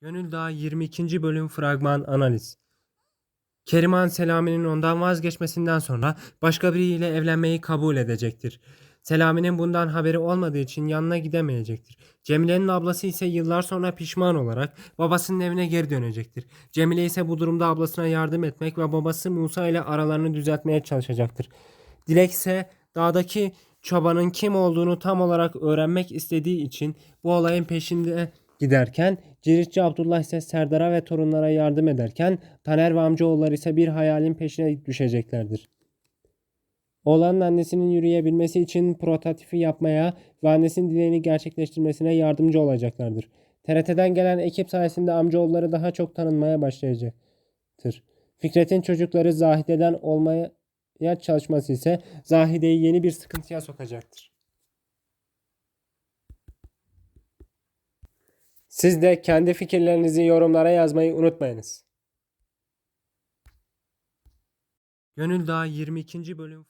Gönül Dağı 22. bölüm fragman analiz. Keriman Selami'nin ondan vazgeçmesinden sonra başka biriyle evlenmeyi kabul edecektir. Selami'nin bundan haberi olmadığı için yanına gidemeyecektir. Cemile'nin ablası ise yıllar sonra pişman olarak babasının evine geri dönecektir. Cemile ise bu durumda ablasına yardım etmek ve babası Musa ile aralarını düzeltmeye çalışacaktır. Dilek ise dağdaki çobanın kim olduğunu tam olarak öğrenmek istediği için bu olayın peşinde giderken Ciritçi Abdullah ise Serdar'a ve torunlara yardım ederken Taner ve amcaoğulları ise bir hayalin peşine düşeceklerdir. Oğlanın annesinin yürüyebilmesi için prototipi yapmaya ve annesinin dileğini gerçekleştirmesine yardımcı olacaklardır. TRT'den gelen ekip sayesinde amcaoğulları daha çok tanınmaya başlayacaktır. Fikret'in çocukları Zahide'den olmaya çalışması ise Zahide'yi yeni bir sıkıntıya sokacaktır. Siz de kendi fikirlerinizi yorumlara yazmayı unutmayınız. Gönül Dağı 22. bölüm